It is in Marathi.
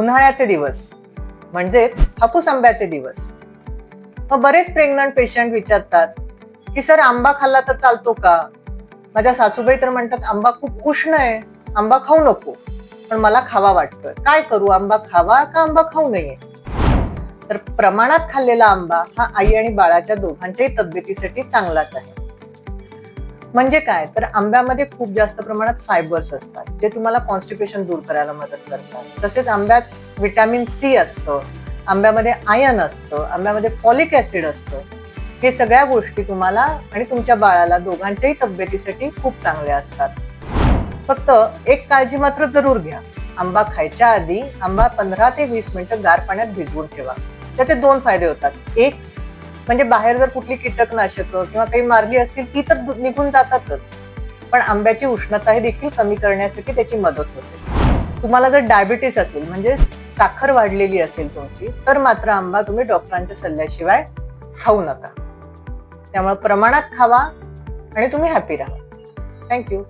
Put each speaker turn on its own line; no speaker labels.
उन्हाळ्याचे दिवस म्हणजेच हापूस आंब्याचे दिवस. मग बरेच प्रेग्नंट पेशंट विचारतात की सर आंबा खाल्ला तर चालतो का? माझ्या सासूबाई तर म्हणतात आंबा खूप उष्ण आहे आंबा खाऊ नको पण मला खावा वाटतोय काय करू आंबा खावा का आंबा खाऊ नये? तर प्रमाणात खाल्लेला आंबा हा आई आणि बाळाच्या दोघांच्याही तब्येतीसाठी चांगलाच आहे. म्हणजे काय? तर आंब्यामध्ये खूप जास्त प्रमाणात फायबर्स असतात जे तुम्हाला कॉन्स्टिपेशन दूर करायला मदत करतात. तसेच आंब्यात विटॅमिन सी असतं आंब्यामध्ये आयन असतं आंब्यामध्ये फॉलिक ऍसिड असतं. हे सगळ्या गोष्टी तुम्हाला आणि तुमच्या बाळाला दोघांच्याही तब्येतीसाठी खूप चांगल्या असतात. फक्त एक काळजी मात्र जरूर घ्या. आंबा खायच्या आधी आंबा पंधरा ते वीस मिनिटं गार पाण्यात भिजवून ठेवा. त्याचे दोन फायदे होतात. एक म्हणजे बाहेर जर कुठली कीटकनाशकं किंवा काही मारली असतील ती तर निघून जातातच. पण आंब्याची उष्णता हे देखील कमी करण्यासाठी त्याची मदत होते. तुम्हाला जर डायबिटीस असेल म्हणजे साखर वाढलेली असेल तुमची तर मात्र आंबा तुम्ही डॉक्टरांच्या सल्ल्याशिवाय खाऊ नका. त्यामुळे प्रमाणात खावा आणि तुम्ही हॅपी राहा. थँक्यू